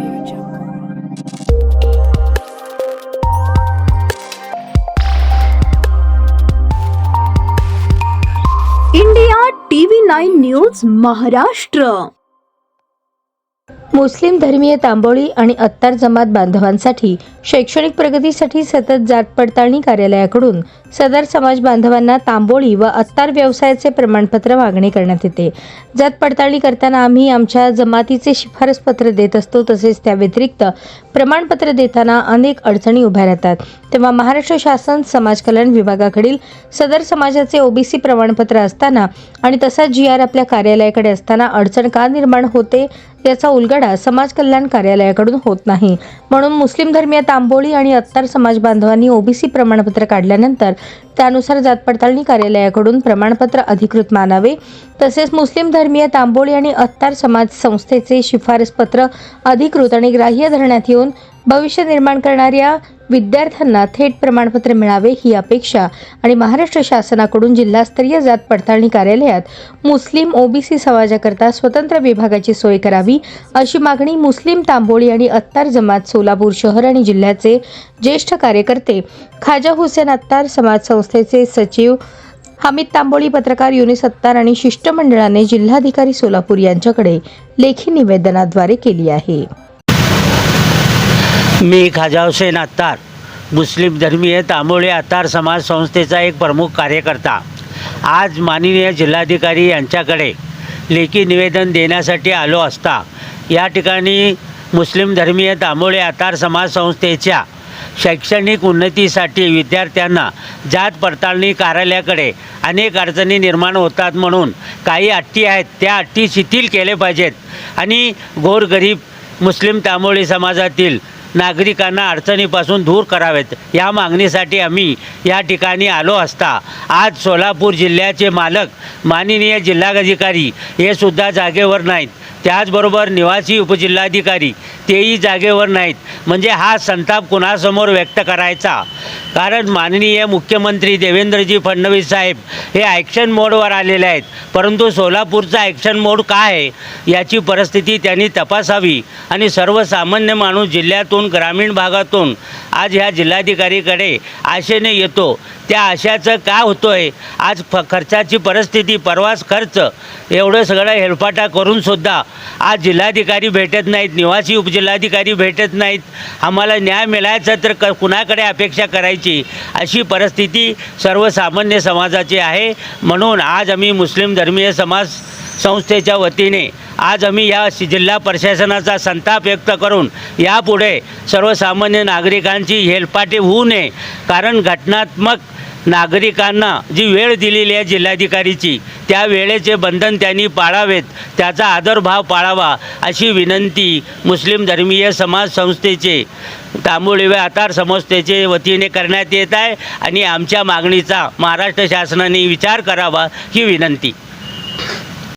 Audio Jungle. India TV nine news Maharashtra Muslim धर्मीय तांबोळी आणि अत्तार जमात बांधवांसाठी शैक्षणिक प्रगतीसाठी सतत जात पडताळणी कार्यालयाकडून सदर समाज बांधवांना तांबोळी व अत्तार व्यवसायाचे प्रमाणपत्र मागणी करण्यात येते. जात पडताळणी करताना आम्ही आमच्या जमातीचे शिफारसपत्र देत असतो तसेच त्या व्यतिरिक्त प्रमाणपत्र देताना अनेक अडचणी उभ्या राहतात. तेव्हा महाराष्ट्र शासन समाज कल्याण विभागाकडील सदर समाजाचे ओबीसी प्रमाणपत्र असताना आणि तसा जी आर आपल्या कार्यालयाकडे असताना अडचण का निर्माण होते याचा उलगड समाज कल्याण कार्यालयाकडून होत नाही. म्हणून मुस्लिम धर्मीय तांबोळी आणि अत्तार समाज बांधवांनी ओबीसी प्रमाणपत्र काढल्यानंतर त्यानुसार जात पडताळणी कार्यालयाकडून प्रमाणपत्र अधिकृत मानावे. तसेच मुस्लिम धर्मीय तांबोळी आणि अत्तार समाज संस्थेचे शिफारस पत्र अधिकृत आणि ग्राह्य धरण्यात येऊन भविष्य निर्माण करणाऱ्या विद्यार्थ्यांना थेट प्रमाणपत्र मिळावे ही अपेक्षा आणि महाराष्ट्र शासनाकडून जिल्हास्तरीय जात पडताळणी कार्यालयात मुस्लिम ओबीसी समाजाकरता स्वतंत्र विभागाची सोय करावी अशी मागणी मुस्लिम तांबोळी आणि अत्तार जमात सोलापूर शहर आणि जिल्ह्याचे ज्येष्ठ कार्यकर्ते खाजा हुसेन अत्तार समाज संस्थेचे सचिव हमीद तांबोळी पत्रकार युनिस अत्तार आणि शिष्टमंडळाने जिल्हाधिकारी सोलापूर यांच्याकडे लेखी निवेदनाद्वारे केली आहे. मी खाजा हुसेन अत्तार मुस्लिम धर्मीय तांबोळे अत्तार समाज संस्थेचा एक प्रमुख कार्यकर्ता. आज माननीय जिल्हाधिकारी यांच्याकडे लेखी निवेदन देण्यासाठी आलो असता या ठिकाणी मुस्लिम धर्मीय तांबोळे अत्तार समाज संस्थेच्या शैक्षणिक उन्नतीसाठी विद्यार्थ्यांना जात पडताळणी कार्यालयाकडे अनेक अडचणी निर्माण होतात म्हणून काही अट्टी आहेत त्या अट्टी शिथिल केले पाहिजेत. आणि गोरगरीब मुस्लिम तांबोळी समाजातील नागरिकांना अडचणीपासून दूर करावेत. या मागणीसाठी आम्ही या ठिकाणी आलो असता आज सोलापूर जिल्ह्याचे मालक माननीय जिल्हाधिकारी हे सुद्धा जागेवर नाहीत. त्याचबरोबर निवासी उपजिल्हाधिकारी तेही जागेवर नाहीत. म्हणजे हा संताप कुणासमोर व्यक्त करायचा? कारण माननीय मुख्यमंत्री देवेंद्रजी फडणवीस साहेब हे ॲक्शन मोडवर आलेले आहेत. परंतु सोलापूरचा ॲक्शन मोड काय आहे? याची परिस्थिती त्यांनी तपासावी. आणि सर्वसामान्य माणूस जिल्ह्यातून ग्रामीण भागातून आज ह्या जिल्हाधिकारीकडे आशेने येतो. त्या आशाचं काय होतो आहे आज फ खर्चाची परिस्थिती परवास खर्च एवढं सगळं हेलपाटा करूनसुद्धा आज जिल्हाधिकारी भेटत नाहीत. निवासी जिल्हाधिकारी भेटत नाहीत. आम्हाला न्याय मिळायचा तर क कुणाकडे अपेक्षा करायची? अशी परिस्थिती सर्वसामान्य समाजाची आहे. म्हणून आज आम्ही मुस्लिम धर्मीय समाज संस्थेच्या वतीने आज आम्ही या जिल्हा प्रशासनाचा संताप व्यक्त करून यापुढे सर्वसामान्य नागरिकांची हेलपाटे होऊ नये. कारण घटनात्मक नागरिकांना जी वेळ दिलेली आहे जिल्हाधिकारीची त्या वेळेचे बंधन त्यांनी पाळावेत त्याचा आदरभाव पाळावा अशी विनंती मुस्लिम धर्मीय समाज संस्थेचे तांबोळी आतार संस्थेचे वतीने करण्यात येत आहे. आणि आमच्या मागणीचा महाराष्ट्र शासनाने विचार करावा ही विनंती.